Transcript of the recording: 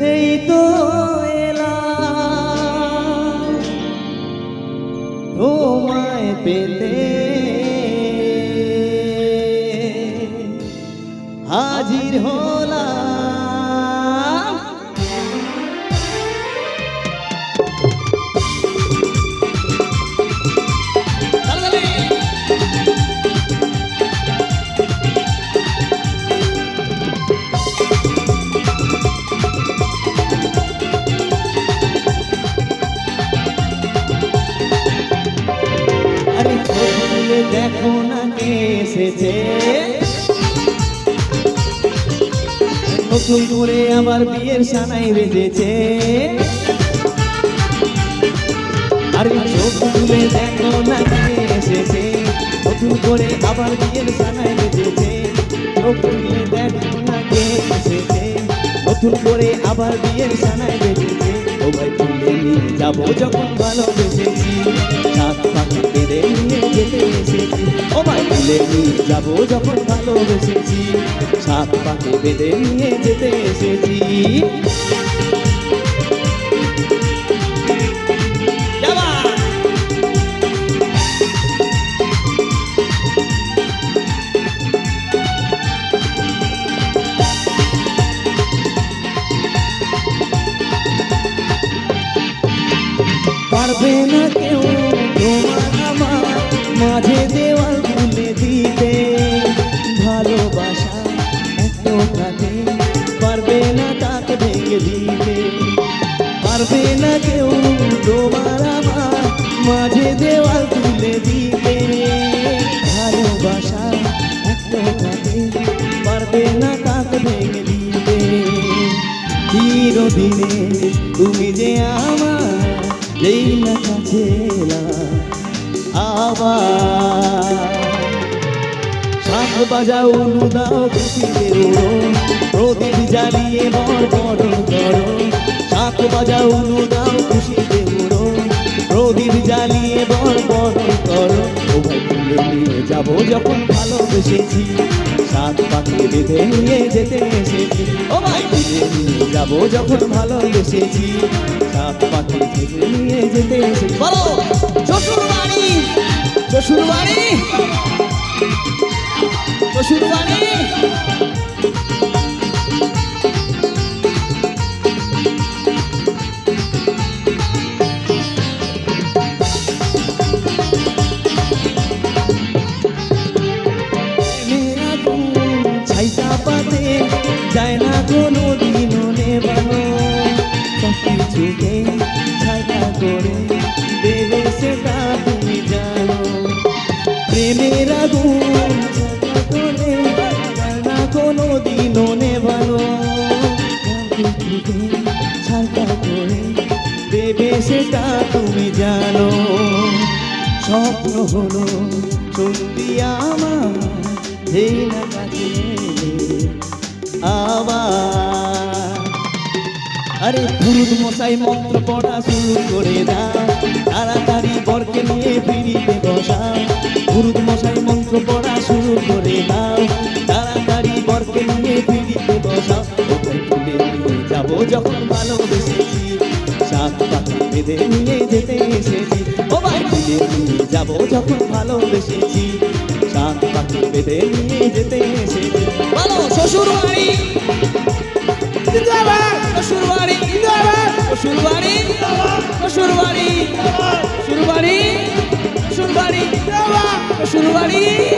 এই তো এসেছে। নতুন করে আমার বিয়ের সানাই বেজেছে আরে চোখ খুলে দেখো না এসেছে। নতুন করে আবার বিয়ের সানাই বেজেছে চোখ খুলে দেখো না এসেছে। নতুন করে আবার বিয়ের সানাই বেজেছে ও ভাই তুলে নিয়ে যাব যখন ভালোবেসেছি যখন ভালোবেসেছি। সাত পাখি বেঁধে নিয়ে যেতে এসেছি। পারবে না কেউ তোমার আমার মাঝে দেওয়াল চিরদিনে তুমি যে আমার যেই না কাছে আবার। শাঁখ বাজাও উলু দাও খুশিতে উড়ো প্রদীপ জ্বালিয়ে বর বড় করো শাঁখ বাজাও উলু দাও খুশিতে উড়ো প্রদীপ জ্বালিয়ে বর বড় করো নিয়ে যাব যখন ভালোবেসেছি। সাত পাখি বেঁধে নিয়ে যেতে এসেছি। ও ভাই যাব যখন ভালোবেসেছি। সাত পাখি বেঁধে নিয়ে যেতে এসেছি। বলো শ্বশুর বাড়ি শ্বশুর বাড়ি শ্বশুর বাড়ি যায় কিছুকে ছাইটা করে দেবে জানো। প্রেমের আগুন করে না কোনো দিনও নেবানো করে দেবে সেটা তুমি জানো। স্বপ্ন হলো সত্যি আমার, এই না আরে পুরুত মশাই মন্ত্র পড়া শুরু করে দাও তাড়াতাড়ি বরকে নিয়ে ফিরিতে বসা। পুরুত মশাই মন্ত্র পড়া শুরু করে দাও তাড়াতাড়ি বরকে নিয়ে ফিরিতে বসা। তুলে নিয়ে যাব যখন ভালোবেসেছি। সাত পাখি বেঁধে নিয়ে যেতে এসেছি। ও ভাই তুলে নিয়ে যাব যখন ভালোবেসেছি। সাত পাখি বেঁধে নিয়ে যেতে এসেছি। বাড়ি শ্বশুর বাড়ি শ্বশুর বাড়ি শ্বশুর বাড়ি শ্বশুর